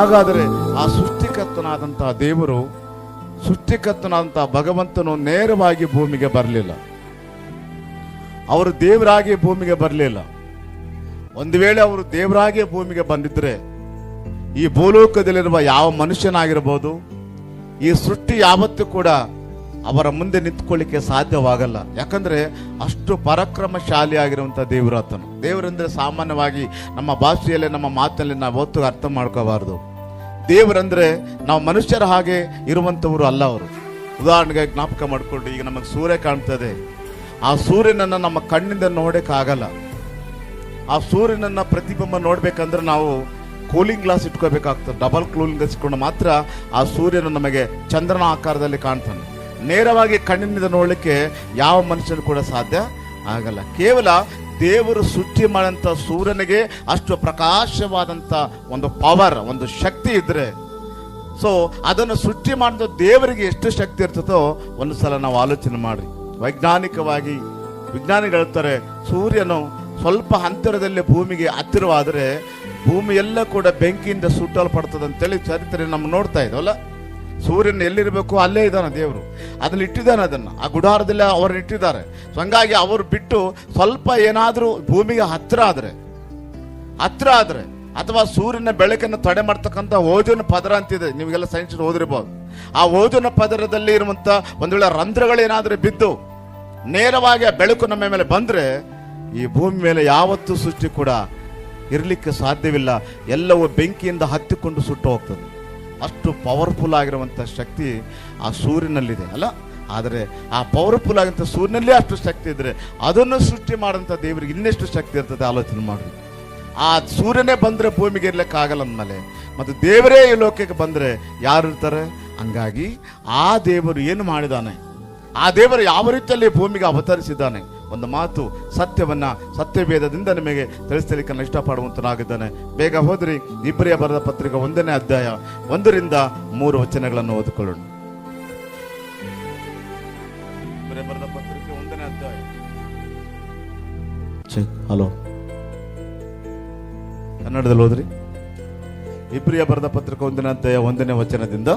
ಹಾಗಾದರೆ ಆ ಸೃಷ್ಟಿಕರ್ತನಾದಂತಹ ದೇವರು, ಸೃಷ್ಟಿಕರ್ತನಾದಂತಹ ಭಗವಂತನು ನೇರವಾಗಿ ಭೂಮಿಗೆ ಬರಲಿಲ್ಲ. ಅವರು ದೇವರಾಗಿ ಭೂಮಿಗೆ ಬರಲಿಲ್ಲ. ಒಂದು ವೇಳೆ ಅವರು ದೇವರಾಗಿ ಭೂಮಿಗೆ ಬಂದಿದ್ರೆ, ಈ ಭೂಲೋಕದಲ್ಲಿರುವ ಯಾವ ಮನುಷ್ಯನಾಗಿರ್ಬೋದು, ಈ ಸೃಷ್ಟಿ ಯಾವತ್ತೂ ಕೂಡ ಅವರ ಮುಂದೆ ನಿಂತ್ಕೊಳ್ಳಿಕ್ಕೆ ಸಾಧ್ಯವಾಗಲ್ಲ. ಯಾಕಂದ್ರೆ ಅಷ್ಟು ಪರಾಕ್ರಮಶಾಲಿ ಆಗಿರುವಂತ ದೇವರು ಆತನು ದೇವರೆಂದ್ರೆ ಸಾಮಾನ್ಯವಾಗಿ ನಮ್ಮ ಭಾಷೆಯಲ್ಲೇ, ನಮ್ಮ ಮಾತಿನಲ್ಲಿ ನಾವು ಅರ್ಥ ಮಾಡ್ಕೋಬಾರ್ದು. ದೇವರಂದ್ರೆ ನಾವು ಮನುಷ್ಯರ ಹಾಗೆ ಇರುವಂತವರು ಅಲ್ಲ ಅವರು. ಉದಾಹರಣೆಗೆ ಜ್ಞಾಪಕ ಮಾಡಿಕೊಂಡು ಈಗ ನಮಗೆ ಸೂರ್ಯ ಕಾಣ್ತದೆ. ಆ ಸೂರ್ಯನನ್ನ ನಮ್ಮ ಕಣ್ಣಿಂದ ನೋಡೋಕ್ಕಾಗಲ್ಲ. ಆ ಸೂರ್ಯನನ್ನ ಪ್ರತಿಬಿಂಬ ನೋಡಬೇಕಂದ್ರೆ ನಾವು ಕೂಲಿಂಗ್ ಗ್ಲಾಸ್ ಇಟ್ಕೋಬೇಕಾಗ್ತದೆ. ಡಬಲ್ ಕೂಲಿಂಗ್ ಗ್ಲಾಸ್ ಇಟ್ಕೊಂಡು ಮಾತ್ರ ಆ ಸೂರ್ಯನ ನಮಗೆ ಚಂದ್ರನ ಆಕಾರದಲ್ಲಿ ಕಾಣ್ತಾನೆ. ನೇರವಾಗಿ ಕಣ್ಣಿನಿಂದ ನೋಡಲಿಕ್ಕೆ ಯಾವ ಮನುಷ್ಯನು ಕೂಡ ಸಾಧ್ಯ ಆಗಲ್ಲ. ಕೇವಲ ದೇವರು ಸೃಷ್ಟಿ ಮಾಡಂತ ಸೂರ್ಯನಿಗೆ ಅಷ್ಟು ಪ್ರಕಾಶವಾದಂತ ಒಂದು ಪವರ್ ಒಂದು ಶಕ್ತಿ ಇದ್ರೆ. ಸೊ ಅದನ್ನು ಸೃಷ್ಟಿ ಮಾಡಿದ ದೇವರಿಗೆ ಎಷ್ಟು ಶಕ್ತಿ ಇರ್ತದೋ ಒಂದು ಸಲ ನಾವು ಆಲೋಚನೆ ಮಾಡಿ ವೈಜ್ಞಾನಿಕವಾಗಿ ವಿಜ್ಞಾನಿಗಳು ಹೇಳ್ತಾರೆ, ಸೂರ್ಯನು ಸ್ವಲ್ಪ ಅಂತರದಲ್ಲಿ ಭೂಮಿಗೆ ಹತ್ತಿರವಾದರೆ ಭೂಮಿ ಎಲ್ಲ ಕೂಡ ಬೆಂಕಿಯಿಂದ ಸುಟ್ಟಲ್ಪಡ್ತದೆ ಅಂತೇಳಿ ಚರಿತ್ರೆ ನಮ್ಮ ನೋಡ್ತಾ ಇದ್ವಲ್ಲ ಸೂರ್ಯನ ಎಲ್ಲಿರಬೇಕು ಅಲ್ಲೇ ಇದ್ದಾನೆ ದೇವರು. ಅದನ್ನ ಇಟ್ಟಿದ್ದಾನೆ ಅದನ್ನ. ಆ ಗುಡಾರದಲ್ಲಿ ಅವ್ರನ್ನ ಇಟ್ಟಿದ್ದಾರೆ. ಸೊ ಹಂಗಾಗಿ ಅವರು ಬಿಟ್ಟು ಸ್ವಲ್ಪ ಏನಾದರೂ ಭೂಮಿಗೆ ಹತ್ತಿರ ಆದರೆ ಹತ್ತಿರ ಆದರೆ, ಅಥವಾ ಸೂರ್ಯನ ಬೆಳಕನ್ನು ತಡೆ ಮಾಡ್ತಕ್ಕಂಥ ಓಜನ ಪದರ ಅಂತಿದೆ. ನಿಮಗೆಲ್ಲ ಸೈನ್ಸ್ ಓದಿರ್ಬೋದು. ಆ ಓಜೋನ ಪದರದಲ್ಲಿ ಇರುವಂತ ಒಂದ್ ವೇಳೆ ರಂಧ್ರಗಳೇನಾದರೂ ಬಿದ್ದು ನೇರವಾಗಿ ಆ ಬೆಳಕು ನಮ್ಮ ಮೇಲೆ ಬಂದ್ರೆ ಈ ಭೂಮಿ ಮೇಲೆ ಯಾವತ್ತೂ ಸೃಷ್ಟಿ ಕೂಡ ಇರಲಿಕ್ಕೆ ಸಾಧ್ಯವಿಲ್ಲ. ಎಲ್ಲವೂ ಬೆಂಕಿಯಿಂದ ಹತ್ತಿಕೊಂಡು ಸುಟ್ಟು ಹೋಗ್ತದೆ. ಅಷ್ಟು ಪವರ್ಫುಲ್ ಆಗಿರುವಂಥ ಶಕ್ತಿ ಆ ಸೂರ್ಯನಲ್ಲಿದೆ, ಅಲ್ಲ? ಆದರೆ ಆ ಪವರ್ಫುಲ್ ಆಗಿರುವಂಥ ಸೂರ್ಯನಲ್ಲೇ ಅಷ್ಟು ಶಕ್ತಿ ಇದ್ದರೆ ಅದನ್ನು ಸೃಷ್ಟಿ ಮಾಡುವಂಥ ದೇವರಿಗೆ ಇನ್ನೆಷ್ಟು ಶಕ್ತಿ ಇರ್ತದೆ ಆಲೋಚನೆ ಮಾಡಿ ಆ ಸೂರ್ಯನೇ ಬಂದರೆ ಭೂಮಿಗೆ ಇರಲಿಕ್ಕಾಗಲ್ಲ ಅಂದಮೇಲೆ, ಮತ್ತು ದೇವರೇ ಈ ಲೋಕಕ್ಕೆ ಬಂದರೆ ಯಾರು ಇರ್ತಾರೆ? ಹಂಗಾಗಿ ಆ ದೇವರು ಏನು ಮಾಡಿದಾನೆ? ಆ ದೇವರು ಯಾವ ರೀತಿಯಲ್ಲಿ ಭೂಮಿಗೆ ಅವತರಿಸಿದ್ದಾನೆ? ಒಂದು ಮಾತು ಸತ್ಯವನ್ನು ಸತ್ಯವೇದದಿಂದ ನಿಮಗೆ ತಿಳಿಸಲಿಕ್ಕೆ ನಾನು ಇಷ್ಟಪಡುವಂತನಾಗಿದ್ದಾನೆ. ಬೇಗ ಹೋದ್ರಿ ಇಬ್ಬರಿಯ ಬರದ ಪತ್ರಿಕೆ ಒಂದನೇ ಅಧ್ಯಾಯ ಒಂದರಿಂದ ಮೂರು ವಚನಗಳನ್ನು ಓದಿಕೊಳ್ಳೋಣ. ಬರೆದ ಪತ್ರಿಕೆ ಒಂದನೇ ಅಧ್ಯಾಯ. ಹಲೋ. ಕನ್ನಡದಲ್ಲಿ ಹೋದ್ರಿ ಇಬ್ರಿಯ ಬರೆದ ಪತ್ರಿಕೆ ಒಂದನೇ ಅಧ್ಯಾಯ ಒಂದನೇ ವಚನದಿಂದ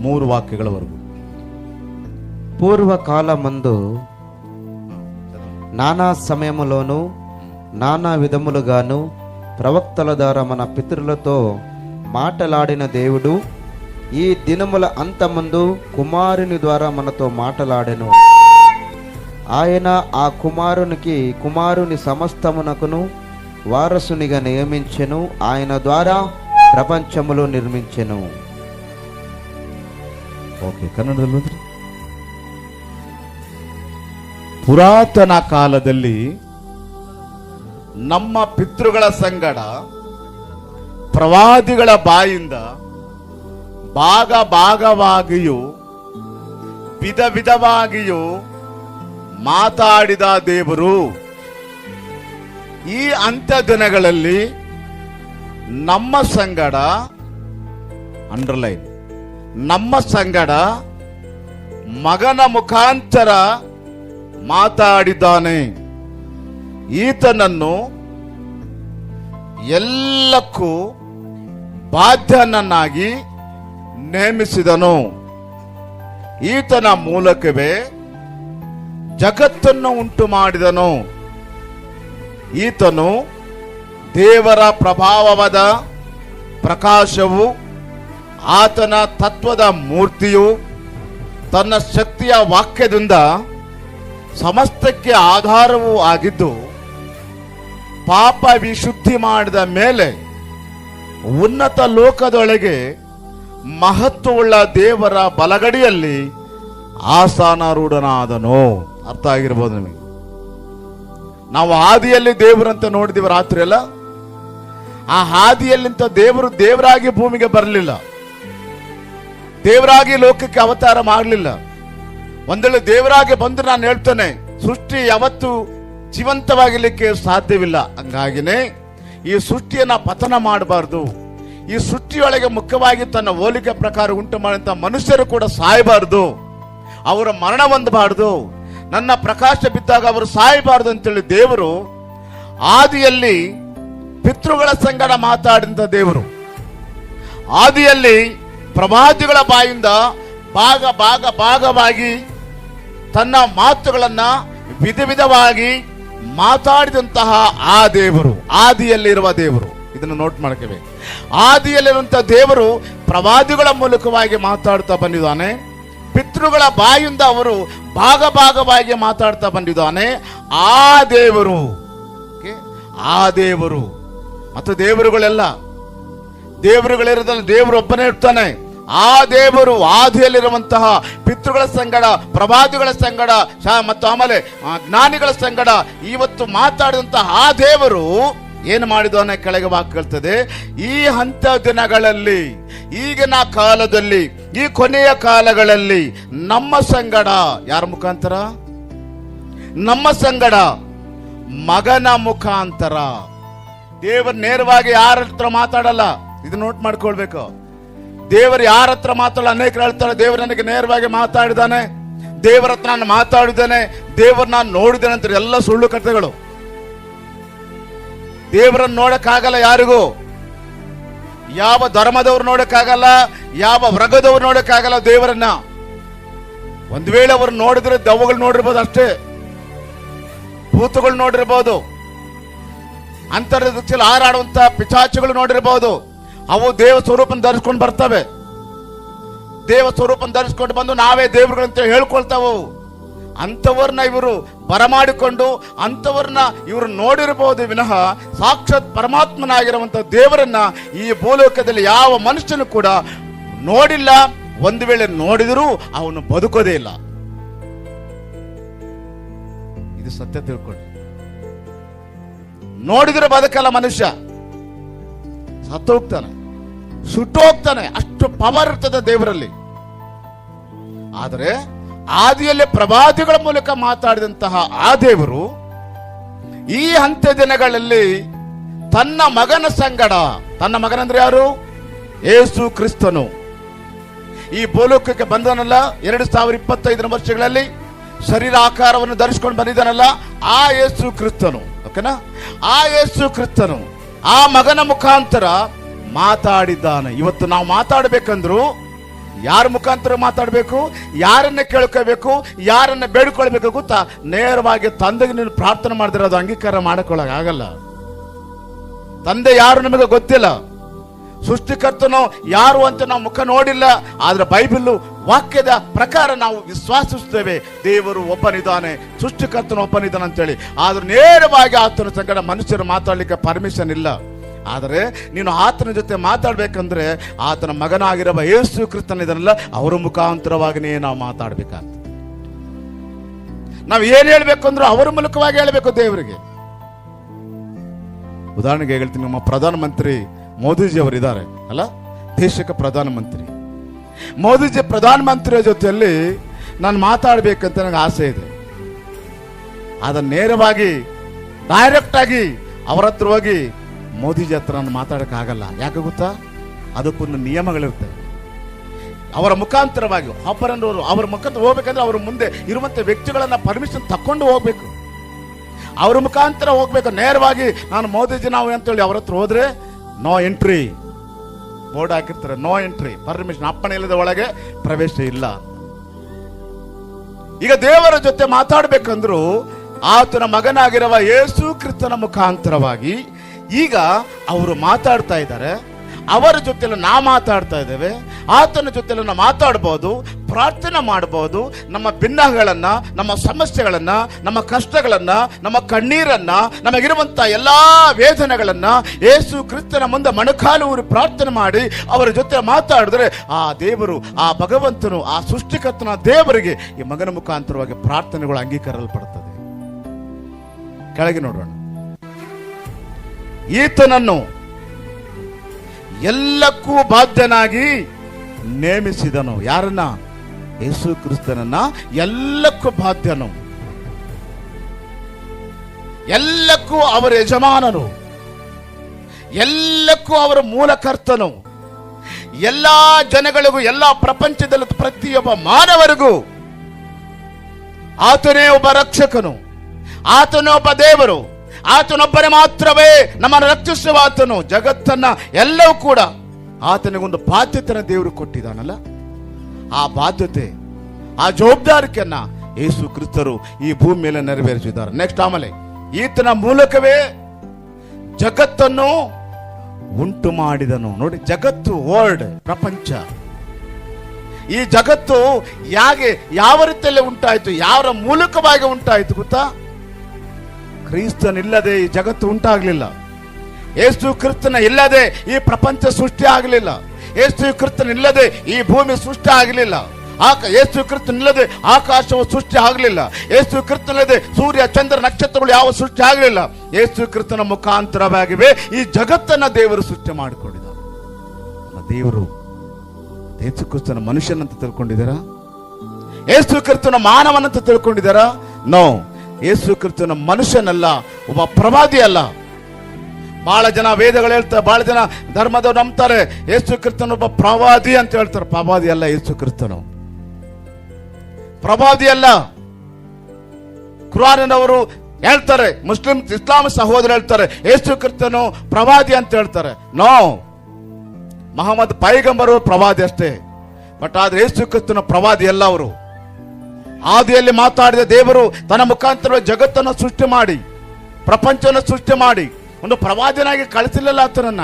ಮೂರು ವಾಕ್ಯಗಳವರೆಗೂ. పూర్వకాలమందు నానా సమయములోను నానా విధములుగాను ప్రవక్తల ద్వారా మన పితృలతో మాటలాడిన దేవుడు ఈ దినముల అంతమందు కుమారుని ద్వారా మనతో మాటలాడెను. ఆయన ఆ కుమారునికి కుమారుని సమస్తమునకును వారసునిగా నియమించెను. ఆయన ద్వారా ప్రపంచములో నిర్మించెను. ఓకే కన్నడలో ಪುರಾತನ ಕಾಲದಲ್ಲಿ ನಮ್ಮ ಪಿತೃಗಳ ಸಂಗಡ ಪ್ರವಾದಿಗಳ ಬಾಯಿಂದ ಭಾಗ ಭಾಗವಾಗಿಯೂ ವಿಧ ವಿಧವಾಗಿಯೂ ಮಾತಾಡಿದ ದೇವರು. ಈ ಅಂತ್ಯ ದಿನಗಳಲ್ಲಿ ನಮ್ಮ ಸಂಗಡ ಅಂಡರ್ಲೈನ್ ನಮ್ಮ ಸಂಗಡ ಮಗನ ಮುಖಾಂತರ ಮಾತಾಡಿದ್ದಾನೆ. ಈತನನ್ನು ಎಲ್ಲಕ್ಕೂ ಬಾಧ್ಯನನ್ನಾಗಿ ನೇಮಿಸಿದನು. ಈತನ ಮೂಲಕವೇ ಜಗತ್ತನ್ನು ಉಂಟು ಮಾಡಿದನು ಈತನು ದೇವರ ಪ್ರಭಾವವಾದ ಪ್ರಕಾಶವು ಆತನ ತತ್ವದ ಮೂರ್ತಿಯು ತನ್ನ ಶಕ್ತಿಯ ವಾಕ್ಯದಿಂದ ಸಮಸ್ತಕ್ಕೆ ಆಧಾರವೂ ಆಗಿದ್ದು ಪಾಪ ವಿಶುದ್ಧಿ ಮಾಡಿದ ಮೇಲೆ ಉನ್ನತ ಲೋಕದೊಳಗೆ ಮಹತ್ವವುಳ್ಳ ದೇವರ ಬಲಗಡಿಯಲ್ಲಿ ಆಸಾನಾರೂಢನಾದನು. ಅರ್ಥ ಆಗಿರ್ಬೋದು ನಿಮಗೆ? ನಾವು ಹಾದಿಯಲ್ಲಿ ದೇವರಂತ ನೋಡಿದೀವಿ ರಾತ್ರಿ ಎಲ್ಲ. ಆ ಹಾದಿಯಲ್ಲಿಂತ ದೇವರು ದೇವರಾಗಿ ಭೂಮಿಗೆ ಬರಲಿಲ್ಲ. ದೇವರಾಗಿ ಲೋಕಕ್ಕೆ ಅವತಾರ ಮಾಡಲಿಲ್ಲ. ಒಂದೇಳೆ ದೇವರಾಗಿ ಬಂದು ನಾನು ಹೇಳ್ತೇನೆ, ಸೃಷ್ಟಿ ಯಾವತ್ತು ಜೀವಂತವಾಗಿರ್ಲಿಕ್ಕೆ ಸಾಧ್ಯವಿಲ್ಲ. ಹಂಗಾಗಿನೇ ಈ ಸೃಷ್ಟಿಯನ್ನ ಪತನ ಮಾಡಬಾರ್ದು. ಈ ಸೃಷ್ಟಿಯೊಳಗೆ ಮುಖ್ಯವಾಗಿ ತನ್ನ ಹೋಲಿಕೆ ಪ್ರಕಾರ ಉಂಟು ಮಾಡಿದಂತ ಮನುಷ್ಯರು ಕೂಡ ಸಾಯಬಾರ್ದು. ಅವರ ಮರಣ ಹೊಂದಬಾರ್ದು. ನನ್ನ ಪ್ರಕಾಶ ಬಿದ್ದಾಗ ಅವರು ಸಾಯಬಾರ್ದು ಅಂತೇಳಿ ದೇವರು ಆದಿಯಲ್ಲಿ ಪಿತೃಗಳ ಸಂಗಡ ಮಾತಾಡಿದಂಥ ದೇವರು. ಆದಿಯಲ್ಲಿ ಪ್ರವಾದಿಗಳ ಬಾಯಿಂದ ಭಾಗ ಭಾಗ ಭಾಗವಾಗಿ ತನ್ನ ಮಾತುಗಳನ್ನ ವಿಧ ವಿಧವಾಗಿ ಮಾತಾಡಿದಂತಹ ಆ ದೇವರು, ಆದಿಯಲ್ಲಿರುವ ದೇವರು. ಇದನ್ನು ನೋಟ್ ಮಾಡ್ಕೋಬೇಕು ಆದಿಯಲ್ಲಿರುವಂತಹ ದೇವರು ಪ್ರವಾದಿಗಳ ಮೂಲಕವಾಗಿ ಮಾತಾಡ್ತಾ ಬಂದಿದ್ದಾನೆ. ಪಿತೃಗಳ ಬಾಯಿಂದ ಅವರು ಭಾಗ ಭಾಗವಾಗಿ ಮಾತಾಡ್ತಾ ಬಂದಿದ್ದಾನೆ. ಆ ದೇವರು. ಆ ದೇವರು. ಮತ್ತು ದೇವರುಗಳೆಲ್ಲ? ದೇವರುಗಳಿರೋದ್ರಲ್ಲಿ ದೇವರು ಒಬ್ಬನೇ ಇರ್ತಾನೆ. ಆ ದೇವರು ಆದಿಯಲ್ಲಿರುವಂತಹ ಪಿತೃಗಳ ಸಂಗಡ ಪ್ರಭಾದಿಗಳ ಸಂಗಡ ಮತ್ತು ಆಮೇಲೆ ಜ್ಞಾನಿಗಳ ಸಂಗಡ ಇವತ್ತು ಮಾತಾಡಿದಂತಹ ಆ ದೇವರು ಏನು ಮಾಡಿದವನ ಕೆಳಗೆ ವಾಕ್ಯಳ್ತದೆ ಈ ಹಂತ ದಿನಗಳಲ್ಲಿ, ಈಗಿನ ಕಾಲದಲ್ಲಿ, ಈ ಕೊನೆಯ ಕಾಲಗಳಲ್ಲಿ ನಮ್ಮ ಸಂಗಡ ಯಾರ ಮುಖಾಂತರ? ನಮ್ಮ ಸಂಗಡ ಮಗನ ಮುಖಾಂತರ. ದೇವರು ನೇರವಾಗಿ ಯಾರ ಹತ್ರ ಮಾತಾಡಲ್ಲ? ಇದು ನೋಟ್ ಮಾಡ್ಕೊಳ್ಬೇಕು. ದೇವರು ಯಾರ ಹತ್ರ ಮಾತಾಡೋ ಅನೇಕರು ಹೇಳ್ತಾರೆ, ದೇವರು ನನಗೆ ನೇರವಾಗಿ ಮಾತಾಡಿದಾನೆ ದೇವರ ಹತ್ರ ನಾನು ಮಾತಾಡಿದ್ದೇನೆ. ದೇವರು ನಾನು ನೋಡಿದ್ದೇನೆ ಅಂತ ಎಲ್ಲ ಸುಳ್ಳು ಕಥೆಗಳು. ದೇವರನ್ನು ನೋಡಕ್ಕಾಗಲ್ಲ ಯಾರಿಗೂ? ಯಾವ ಧರ್ಮದವ್ರು ನೋಡಕ್ಕಾಗಲ್ಲ, ಯಾವ ವರ್ಗದವ್ರು ನೋಡಕ್ಕಾಗಲ್ಲ ದೇವರನ್ನ? ಒಂದ್ ವೇಳೆ ಅವ್ರು ನೋಡಿದ್ರೆ ದೆವ್ವಗಳು ನೋಡಿರ್ಬೋದು ಅಷ್ಟೇ. ಭೂತಗಳು ನೋಡಿರ್ಬೋದು. ಅಂತರ್ದಕ್ಷಿಲ್ ಹಾರಾಡುವಂತ ಪಿಚಾಚುಗಳು ನೋಡಿರ್ಬೋದು. ಅವು ದೇವ ಸ್ವರೂಪನ ಧರಿಸ್ಕೊಂಡು ಬರ್ತವೆ. ದೇವ ಸ್ವರೂಪನ ಧರಿಸ್ಕೊಂಡು ಬಂದು ನಾವೇ ದೇವರುಗಳಂತ ಹೇಳ್ಕೊಳ್ತಾವು. ಅಂಥವ್ರನ್ನ ಇವರು ಬರಮಾಡಿಕೊಂಡು, ಅಂಥವ್ರನ್ನ ಇವರು ನೋಡಿರಬಹುದು ವಿನಃ ಸಾಕ್ಷಾತ್ ಪರಮಾತ್ಮನಾಗಿರುವಂಥ ದೇವರನ್ನ ಈ ಭೂಲೋಕದಲ್ಲಿ ಯಾವ ಮನುಷ್ಯನು ಕೂಡ ನೋಡಿಲ್ಲ. ಒಂದು ವೇಳೆ ನೋಡಿದರೂ ಅವನು ಬದುಕೋದೇ ಇಲ್ಲ. ಇದು ಸತ್ಯ ತಿಳ್ಕೊಳ್ಳಿ ನೋಡಿದ್ರೆ ಬದುಕಲ್ಲ ಮನುಷ್ಯ. ಸತ್ತು ಹೋಗ್ತಾನೆ ಸುಟ್ಟು ಹೋಗ್ತಾನೆ ಅಷ್ಟು ಪವರ್ ಇರ್ತದೆ ದೇವರಲ್ಲಿ. ಆದರೆ ಆದಿಯಲ್ಲಿ ಪ್ರವಾದಿಗಳ ಮೂಲಕ ಮಾತಾಡಿದಂತಹ ಆ ದೇವರು ಈ ಅಂತ್ಯ ದಿನಗಳಲ್ಲಿ ತನ್ನ ಮಗನ ಸಂಗಡ, ತನ್ನ ಮಗನಂದ್ರೆ ಯಾರು? ಏಸು ಕ್ರಿಸ್ತನು. ಈ ಭೂಲೋಕಕ್ಕೆ ಬಂದನಲ್ಲ ಎರಡು ಸಾವಿರ ಇಪ್ಪತ್ತೈದರ ವರ್ಷಗಳಲ್ಲಿ ಶರೀರ ಆಕಾರವನ್ನು ಧರಿಸಿಕೊಂಡು ಬಂದಿದ್ದಾನಲ್ಲ, ಆ ಯೇಸು ಕ್ರಿಸ್ತನು. ಓಕೆನಾ? ಆ ಯೇಸು ಕ್ರಿಸ್ತನು. ಆ ಮಗನ ಮುಖಾಂತರ ಮಾತಾಡಿದ್ದಾನೆ. ಇವತ್ತು ನಾವು ಮಾತಾಡಬೇಕಂದ್ರು ಯಾರ ಮುಖಾಂತರ ಮಾತಾಡಬೇಕು? ಯಾರನ್ನ ಕೇಳ್ಕೋಬೇಕು? ಯಾರನ್ನ ಬೇಡ್ಕೊಳ್ಬೇಕು ಗೊತ್ತಾ? ನೇರವಾಗಿ ತಂದೆಗೆ ನೀನು ಪ್ರಾರ್ಥನೆ ಮಾಡಿದ್ರೆ ಅದು ಅಂಗೀಕಾರ ಆಗಲ್ಲ. ತಂದೆ ಯಾರು ನಿಮಗೆ ಗೊತ್ತಿಲ್ಲ. ಸೃಷ್ಟಿಕರ್ತನು ಯಾರು ಅಂತ ನಾವು ಮುಖ ನೋಡಿಲ್ಲ. ಆದ್ರೆ ಬೈಬಲ್ ವಾಕ್ಯದ ಪ್ರಕಾರ ನಾವು ವಿಶ್ವಾಸಿಸುತ್ತೇವೆ. ದೇವರು ಒಬ್ಬನಿದ್ದಾನೆ, ಸೃಷ್ಟಿಕರ್ತನ ಒಬ್ಬನಿದ್ದಾನೆ ಅಂತೇಳಿ. ಆದ್ರೆ ನೇರವಾಗಿ ಆತನ ಸಂಗಡ ಮನುಷ್ಯರು ಮಾತಾಡ್ಲಿಕ್ಕೆ ಪರ್ಮಿಷನ್ ಇಲ್ಲ. ಆದರೆ ನೀನು ಆತನ ಜೊತೆ ಮಾತಾಡಬೇಕಂದ್ರೆ ಆತನ ಮಗನಾಗಿರುವ ಯೇಸು ಕ್ರಿಸ್ತನಿದನಲ್ಲ ಅವರ ಮುಖಾಂತರವಾಗಿನೇ ನಾವು ಮಾತಾಡ್ಬೇಕಾಗ್ತದೆ. ನಾವು ಏನು ಹೇಳ್ಬೇಕು ಅಂದ್ರೆ ಅವರ ಮೂಲಕವಾಗಿ ಹೇಳಬೇಕು ದೇವರಿಗೆ. ಉದಾಹರಣೆಗೆ ಹೇಳ್ತೀನಿ, ನಮ್ಮ ಪ್ರಧಾನಮಂತ್ರಿ ಮೋದಿಜಿ ಅವರು ಇದ್ದಾರೆ ಅಲ್ಲ? ದೇಶಕ್ಕೆ ಪ್ರಧಾನಮಂತ್ರಿ. ಮೋದಿಜಿ ಪ್ರಧಾನಮಂತ್ರಿಯ ಜೊತೆಯಲ್ಲಿ ನಾನು ಮಾತಾಡ್ಬೇಕಂತ ನನಗೆ ಆಸೆ ಇದೆ. ಅದನ್ನ ನೇರವಾಗಿ ಡೈರೆಕ್ಟ್ ಆಗಿ ಅವರ ಹತ್ರ ಹೋಗಿ ಮೋದಿಜಿ ಹತ್ರ ನಾನು ಮಾತಾಡಕ್ಕಾಗಲ್ಲ. ಯಾಕೆ ಗೊತ್ತಾ? ಅದಕ್ಕೊಂದು ನಿಯಮಗಳಿರುತ್ತೆ. ಅವರ ಮುಖಾಂತರವಾಗಿ ಒಬ್ಬರನ್ನವರು ಅವರ ಮುಖಾಂತರ ಹೋಗ್ಬೇಕಂದ್ರೆ ಅವ್ರ ಮುಂದೆ ಇರುವಂತ ವ್ಯಕ್ತಿಗಳನ್ನ ಪರ್ಮಿಷನ್ ತಕೊಂಡು ಹೋಗ್ಬೇಕು. ಅವ್ರ ಮುಖಾಂತರ ಹೋಗ್ಬೇಕು. ನೇರವಾಗಿ ನಾನು ಮೋದಿಜಿ ನಾವು ಅಂತೇಳಿ ಅವ್ರ ಹತ್ರ ಹೋದ್ರೆ ನೋ ಎಂಟ್ರಿ ಬೋರ್ಡ್ ಹಾಕಿರ್ತಾರೆ ನೋ ಎಂಟ್ರಿ ಪರ್ಮಿಷನ್ ಅಪ್ಪಣೆ ಇಲ್ಲದ ಒಳಗೆ ಪ್ರವೇಶ ಇಲ್ಲ. ಈಗ ದೇವರ ಜೊತೆ ಮಾತಾಡ್ಬೇಕಂದ್ರು ಆತನ ಮಗನಾಗಿರುವ ಯೇಸು ಕ್ರಿಸ್ತನ ಮುಖಾಂತರವಾಗಿ ಈಗ ಅವರು ಮಾತಾಡ್ತಾ ಇದ್ದಾರೆ. ಅವರ ಜೊತೆಲ್ಲ ನಾ ಮಾತಾಡ್ತಾ ಇದ್ದೇವೆ. ಆತನ ಜೊತೆಲ್ಲ ನಾವು ಮಾತಾಡ್ಬೋದು, ಪ್ರಾರ್ಥನೆ ಮಾಡ್ಬೋದು. ನಮ್ಮ ಭಿನ್ನಗಳನ್ನು, ನಮ್ಮ ಸಮಸ್ಯೆಗಳನ್ನ, ನಮ್ಮ ಕಷ್ಟಗಳನ್ನ, ನಮ್ಮ ಕಣ್ಣೀರನ್ನ ನಮಗಿರುವಂಥ ಎಲ್ಲಾ ವೇದನೆಗಳನ್ನು ಏಸು ಕ್ರಿಸ್ತನ ಮುಂದೆ ಮಣಕಾಲು ಊರು ಪ್ರಾರ್ಥನೆ ಮಾಡಿ ಅವರ ಜೊತೆ ಮಾತಾಡಿದ್ರೆ ಆ ದೇವರು, ಆ ಭಗವಂತನು, ಆ ಸೃಷ್ಟಿಕರ್ತನ ದೇವರಿಗೆ ಈ ಮಗನ ಮುಖಾಂತರವಾಗಿ ಪ್ರಾರ್ಥನೆಗಳು ಅಂಗೀಕರಿಸಲ್ಪಡುತ್ತದೆ. ಕೆಳಗೆ ನೋಡೋಣ. ಈತನನ್ನು ಎಲ್ಲಕ್ಕೂ ಬಾಧ್ಯನಾಗಿ ನೇಮಿಸಿದನು. ಯಾರನ್ನ? ಯೇಸು ಕ್ರಿಸ್ತನನ್ನ ಎಲ್ಲಕ್ಕೂ ಬಾಧ್ಯನು. ಎಲ್ಲಕ್ಕೂ ಅವರ ಯಜಮಾನನು. ಎಲ್ಲಕ್ಕೂ ಅವರ ಮೂಲಕರ್ತನು. ಎಲ್ಲ ಜನಗಳಿಗೂ, ಎಲ್ಲ ಪ್ರಪಂಚದಲ್ಲಿ ಪ್ರತಿಯೊಬ್ಬ ಮಾನವರಿಗೂ ಆತನೇ ಒಬ್ಬ ರಕ್ಷಕನು, ಆತನೇ ಒಬ್ಬ ದೇವರು. ಆತನೊಬ್ಬನೇ ಮಾತ್ರವೇ ನಮ್ಮನ್ನು ರಕ್ಷಿಸುವ ಆತನು. ಜಗತ್ತನ್ನ ಎಲ್ಲವೂ ಕೂಡ ಆತನಿಗೊಂದು ಬಾಧ್ಯತೆಯನ್ನು ದೇವರು ಕೊಟ್ಟಿದ್ದಾನಲ್ಲ? ಆ ಬಾಧ್ಯತೆ, ಆ ಜವಾಬ್ದಾರಿಕೆಯನ್ನ ಯೇಸು ಕ್ರಿಸ್ತರು ಈ ಭೂಮಿ ಮೇಲೆ ನೆರವೇರಿಸಿದ್ದಾರೆ. ನೆಕ್ಸ್ಟ್ ಆಮೇಲೆ, ಈತನ ಮೂಲಕವೇ ಜಗತ್ತನ್ನು ಉಂಟು ಮಾಡಿದನು. ನೋಡಿ, ಜಗತ್ತು ವರ್ಲ್ಡ್ ಪ್ರಪಂಚ. ಈ ಜಗತ್ತು ಯಾಗೆ, ಯಾವ ರೀತಿಯಲ್ಲಿ ಉಂಟಾಯಿತು, ಯಾರ ಮೂಲಕವಾಗಿ ಉಂಟಾಯಿತು ಗೊತ್ತಾ? ಕ್ರಿಸ್ತನಿಲ್ಲದೆ ಈ ಜಗತ್ತು ಉಂಟಾಗಲಿಲ್ಲ. ಏಸು ಕ್ರಿಸ್ತನ ಇಲ್ಲದೆ ಈ ಪ್ರಪಂಚ ಸೃಷ್ಟಿ ಆಗಲಿಲ್ಲ. ಏಸು ಕ್ರಿಸ್ತನ ಇಲ್ಲದೆ ಈ ಭೂಮಿ ಸೃಷ್ಟಿ ಆಗಲಿಲ್ಲ. ಆಕ ಏಸು ಕ್ರಿಸ್ತನಿಲ್ಲದೆ ಆಕಾಶವು ಸೃಷ್ಟಿ ಆಗಲಿಲ್ಲ. ಏಸು ಕ್ರಿಸ್ತನಿಲ್ಲದೆ ಸೂರ್ಯ, ಚಂದ್ರ, ನಕ್ಷತ್ರಗಳು ಯಾವ ಸೃಷ್ಟಿ ಆಗಲಿಲ್ಲ. ಏಸು ಕ್ರಿಸ್ತನ ಮುಖಾಂತರವಾಗಿವೆ ಈ ಜಗತ್ತನ್ನ ದೇವರು ಸೃಷ್ಟಿ ಮಾಡಿಕೊಂಡಿದ. ದೇವರು ಏಸು ಕ್ರಿಸ್ತನ ಮನುಷ್ಯನಂತ ತಿಳ್ಕೊಂಡಿದ್ದಾರಾ? ಏಸು ಕ್ರಿಸ್ತನ ಮಾನವನಂತ ತಿಳ್ಕೊಂಡಿದ್ದಾರಾ? ನೋ. ಯೇಸು ಕ್ರಿಸ್ತನ ಮನುಷ್ಯನಲ್ಲ, ಒಬ್ಬ ಪ್ರವಾದಿ ಅಲ್ಲ. ಬಹಳ ಜನ ವೇದಗಳು ಹೇಳ್ತಾರೆ ಬಹಳ ಜನ ಧರ್ಮದವ್ರು ನಂಬ್ತಾರೆ, ಯೇಸು ಕ್ರಿಸ್ತನ ಒಬ್ಬ ಪ್ರವಾದಿ ಅಂತ ಹೇಳ್ತಾರೆ. ಪ್ರವಾದಿ ಅಲ್ಲ ಯೇಸು ಕ್ರಿಸ್ತನು. ಪ್ರವಾದಿ ಅಲ್ಲ. ಕುರಾನವರು ಹೇಳ್ತಾರೆ, ಮುಸ್ಲಿಂ, ಇಸ್ಲಾಂ ಸಹೋದರ ಹೇಳ್ತಾರೆ, ಯೇಸು ಕ್ರಿಸ್ತನು ಪ್ರವಾದಿ ಅಂತ ಹೇಳ್ತಾರೆ. ನೋ, ಮಹಮ್ಮದ್ ಪೈಗಂಬರು ಪ್ರವಾದಿ ಅಷ್ಟೇ. ಬಟ್ ಆದ್ರೆ ಯೇಸು ಕ್ರಿಸ್ತನ ಪ್ರವಾದಿ ಅಲ್ಲ ಅವರು. ಆದಿಯಲ್ಲಿ ಮಾತಾಡಿದ ದೇವರು ತನ್ನ ಮುಖಾಂತರ ಜಗತ್ತನ್ನು ಸೃಷ್ಟಿ ಮಾಡಿ, ಪ್ರಪಂಚವನ್ನು ಸೃಷ್ಟಿ ಮಾಡಿ, ಒಂದು ಪ್ರವಾದಿನಾಗಿ ಕಳಿಸಲಿಲ್ಲ ಆತನನ್ನ.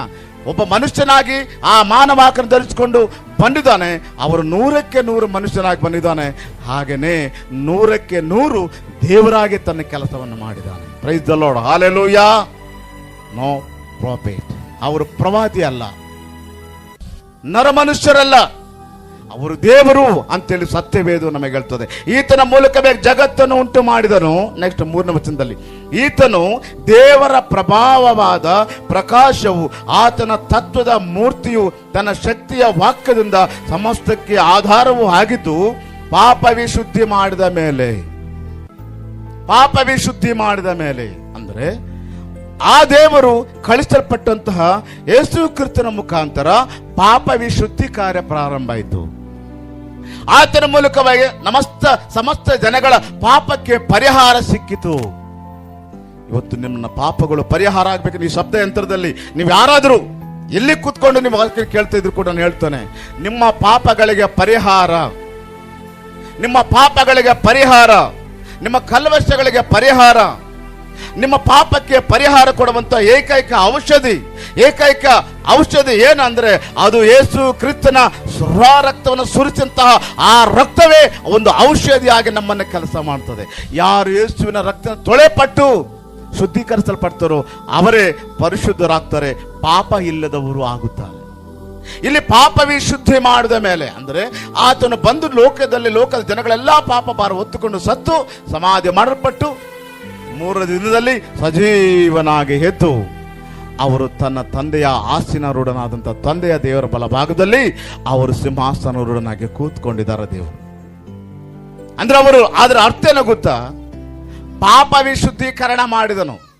ಒಬ್ಬ ಮನುಷ್ಯನಾಗಿ ಆ ಮಾನವ ಆಕಾರ ಧರಿಸಿಕೊಂಡು ಬಂದಿದ್ದಾನೆ. ಅವರು ನೂರಕ್ಕೆ ನೂರು ಮನುಷ್ಯನಾಗಿ ಬಂದಿದ್ದಾನೆ. ಹಾಗೆಯೇ ನೂರಕ್ಕೆ ನೂರು ದೇವರಾಗಿ ತನ್ನ ಕೆಲಸವನ್ನು ಮಾಡಿದ್ದಾನೆ. Praise the Lord hallelujah no profit ಅವರು ಪ್ರವಾದಿ ಅಲ್ಲ ನರಮನುಷ್ಯರಲ್ಲ. ಅವರು ದೇವರು ಅಂತೇಳಿ ಸತ್ಯವೇದು ನಮಗೆ ಹೇಳ್ತದೆ. ಈತನ ಮೂಲಕವೇ ಜಗತ್ತನ್ನು ಉಂಟು ಮಾಡಿದನು ನೆಕ್ಸ್ಟ್ ಮೂರನೇ ವಚನದಲ್ಲಿ, ಈತನು ದೇವರ ಪ್ರಭಾವವಾದ ಪ್ರಕಾಶವು ಆತನ ತತ್ವದ ಮೂರ್ತಿಯು ತನ್ನ ಶಕ್ತಿಯ ವಾಕ್ಯದಿಂದ ಸಮಸ್ತಕ್ಕೆ ಆಧಾರವೂ ಆಗಿದ್ದು, ಪಾಪ ವಿಶುದ್ಧಿ ಮಾಡಿದ ಮೇಲೆ, ಪಾಪ ವಿಶುದ್ಧಿ ಮಾಡಿದ ಮೇಲೆ, ಅಂದ್ರೆ ಆ ದೇವರು ಕಳಿಸಲ್ಪಟ್ಟಂತಹ ಯೇಸು ಕ್ರಿಸ್ತನ ಮುಖಾಂತರ ಪಾಪ ವಿಶುದ್ಧಿ ಕಾರ್ಯ ಪ್ರಾರಂಭ ಆಯಿತು. ಆತನ ಮೂಲಕವಾಗಿ ನಮಸ್ತ ಸಮಸ್ತ ಜನಗಳ ಪಾಪಕ್ಕೆ ಪರಿಹಾರ ಸಿಕ್ಕಿತು. ಇವತ್ತು ನಿಮ್ಮ ಪಾಪಗಳು ಪರಿಹಾರ ಆಗ್ಬೇಕು. ಈ ಶಬ್ದ ಯಂತ್ರದಲ್ಲಿ ನೀವು ಯಾರಾದರೂ ಎಲ್ಲಿ ಕೂತ್ಕೊಂಡು ನೀವು ವಾಕ್ಯ ಕೇಳ್ತಾ ಇದ್ರು ಕೂಡ ನಾನು ಹೇಳ್ತಾನೆ. ನಿಮ್ಮ ಪಾಪಗಳಿಗೆ ಪರಿಹಾರ. ನಿಮ್ಮ ಪಾಪಗಳಿಗೆ ಪರಿಹಾರ. ನಿಮ್ಮ ಕಲ್ವಶಗಳಿಗೆ ಪರಿಹಾರ. ನಿಮ್ಮ ಪಾಪಕ್ಕೆ ಪರಿಹಾರ ಕೊಡುವಂತ ಏಕೈಕ ಔಷಧಿ ಏಕೈಕ ಔಷಧಿ ಏನಂದ್ರೆ ಅದು ಯೇಸು ಕ್ರಿಸ್ತನ ರಕ್ತವನ್ನು ಸುರಿಸಿದಂತಹ ಆ ರಕ್ತವೇ ಒಂದು ಔಷಧಿಯಾಗಿ ನಮ್ಮನ್ನು ಕೆಲಸ ಮಾಡ್ತದೆ. ಯಾರು ಯೇಸುವಿನ ರಕ್ತ ತೊಳೆಪಟ್ಟು ಶುದ್ಧೀಕರಿಸಲ್ಪಡ್ತಾರೋ ಅವರೇ ಪರಿಶುದ್ಧರಾಗ್ತಾರೆ, ಪಾಪ ಇಲ್ಲದವರು ಆಗುತ್ತಾರೆ. ಇಲ್ಲಿ ಪಾಪವೇ ಶುದ್ಧಿ ಮಾಡಿದ ಮೇಲೆ ಅಂದ್ರೆ ಆತನು ಬಂದು ಲೋಕದಲ್ಲಿ, ಲೋಕದ ಜನಗಳೆಲ್ಲ ಪಾಪ ಭಾರ ಹೊತ್ತುಕೊಂಡು ಸತ್ತು, ಸಮಾಧಿ ಮಾಡಲ್ಪಟ್ಟು ಮೂರ ದಿನದಲ್ಲಿ ಸಜೀವನಾಗಿ ಎದ್ದು ಅವರು ತನ್ನ ತಂದೆಯ ಆಸೀನರೂಢನಾದಂಥ ತಂದೆಯ ದೇವರ ಬಲಭಾಗದಲ್ಲಿ ಅವರು ಸಿಂಹಾಸನರೂಢನಾಗಿ ಕೂತ್ಕೊಂಡಿದ್ದಾರೆ ದೇವರು. ಅಂದ್ರೆ ಅವರು ಅದರ ಅರ್ಥ ಏನೋ ಗೊತ್ತಾ ಪಾಪ ವಿಶುದ್ಧೀಕರಣ ಮಾಡಿದನು.